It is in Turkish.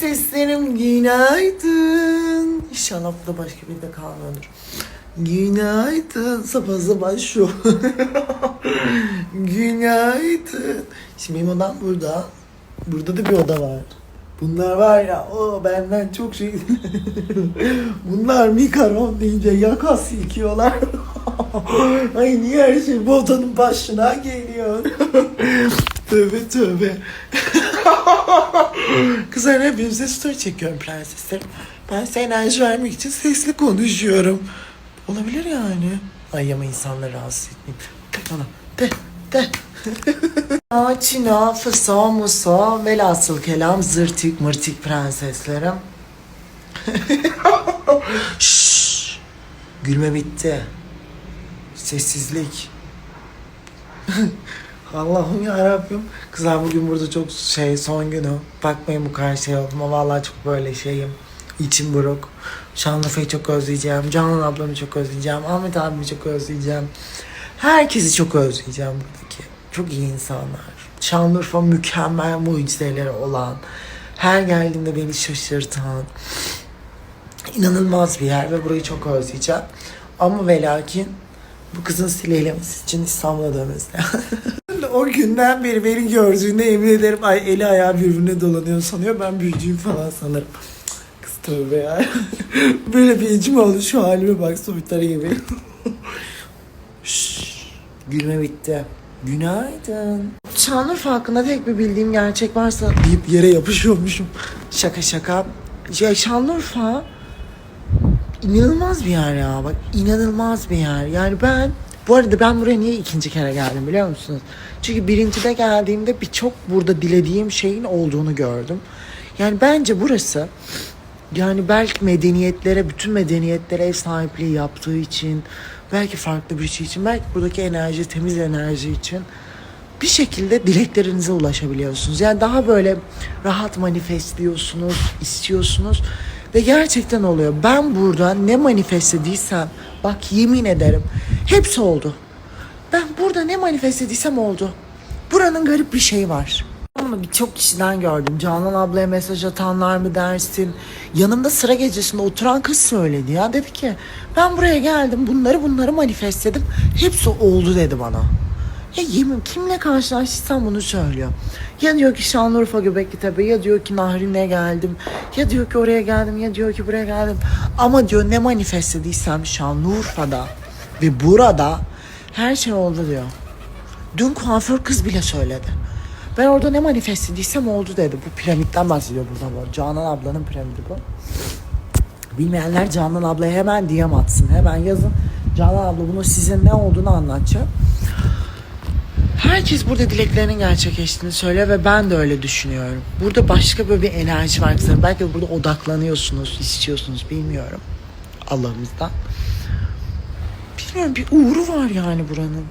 Prenseslerim günaydın. İnşallah bu da başka bir de kalmıyordur. Günaydın. Sabah sabah şu. günaydın. Şimdi benim odam burada. Burada da bir oda var. Bunlar var ya o benden çok şey. Bunlar mikaron deyince yaka silkiyorlar. Ay niye her şey bu odanın başına geliyor? Tövbe tövbe. Kızlar hepimize story çekiyorum prenseslerim. Ben size enerji vermek için sesli konuşuyorum. Olabilir yani. Ay ama insanları rahatsız etmeyeyim. De bana. De. De. Çina, fısa, musa, velhasıl kelam, zırtik mırtik prenseslerim. Şşş. Gülme bitti. Sessizlik. Allah'ım ya Rabbim. Kızlar bugün burada çok şey son günü. Bakmayın bu kadar şey oldum ama vallahi çok böyle şeyim. İçim buruk. Şanlıurfa'yı çok özleyeceğim. Canan ablamı çok özleyeceğim. Ahmet abimi çok özleyeceğim. Herkesi çok özleyeceğim buradaki. Çok iyi insanlar. Şanlıurfa mükemmel mucizeleri olan. Her geldiğimde beni şaşırtan. inanılmaz bir yer ve burayı çok özleyeceğim. Ama ve lakin bu kızın sileylemesi için İstanbul'a dönmesi O günden beri beni gördüğünde yemin ederim ay eli ayağı birbirine dolanıyor sanıyor. Ben büyücüyüm falan sanırım. Kız tövbe ya. Böyle bir içim oldu şu halime bak soyutları gibi. Şşş, gülme bitti. Günaydın. Şanlıurfa hakkında tek bir bildiğim gerçek varsa deyip yere yapışıyormuşum. Şaka şaka. Ya Şanlıurfa inanılmaz bir yer ya. Bak inanılmaz bir yer. Yani ben bu arada ben buraya niye ikinci kere geldim biliyor musunuz? Çünkü birincide geldiğimde birçok burada dilediğim şeyin olduğunu gördüm. Yani bence burası yani belki medeniyetlere, bütün medeniyetlere ev sahipliği yaptığı için, belki farklı bir şey için, belki buradaki enerji, temiz enerji için bir şekilde dileklerinize ulaşabiliyorsunuz. Yani daha böyle rahat manifestliyorsunuz, istiyorsunuz ve gerçekten oluyor. Ben burada ne manifestlediysem, bak yemin ederim hepsi oldu. Ben burada ne manifestlediysem oldu. Buranın garip bir şeyi var. Ama birçok kişiden gördüm. Canan ablaya mesaj atanlar mı dersin? Yanımda sıra gecesinde oturan kız söyledi ya. Dedi ki ben buraya geldim bunları bunları manifestledim. Hepsi oldu dedi bana. Ya yemin kimle karşılaştıysam bunu söylüyor. Ya diyor ki Şanlıurfa Göbekli Tepe ya diyor ki Nahrin'e geldim. Ya diyor ki oraya geldim ya diyor ki buraya geldim. Ama diyor ne manifestlediysem Şanlıurfa'da ve burada her şey oldu diyor. Dün kuaför kız bile söyledi. Ben orada ne manifestlediysem oldu dedi. Bu piramitten bahsediyor burada bu. Canan ablanın piramidi bu. Bilmeyenler Canan ablaya hemen DM atsın. Hemen yazın. Canan abla bunu sizin ne olduğunu anlatacak. Herkes burada dileklerinin gerçekleştiğini söylüyor ve ben de öyle düşünüyorum. Burada başka böyle bir enerji var. Belki burada odaklanıyorsunuz, istiyorsunuz bilmiyorum. Allah'ımızdan. Bilmiyorum bir uğru var yani buranın.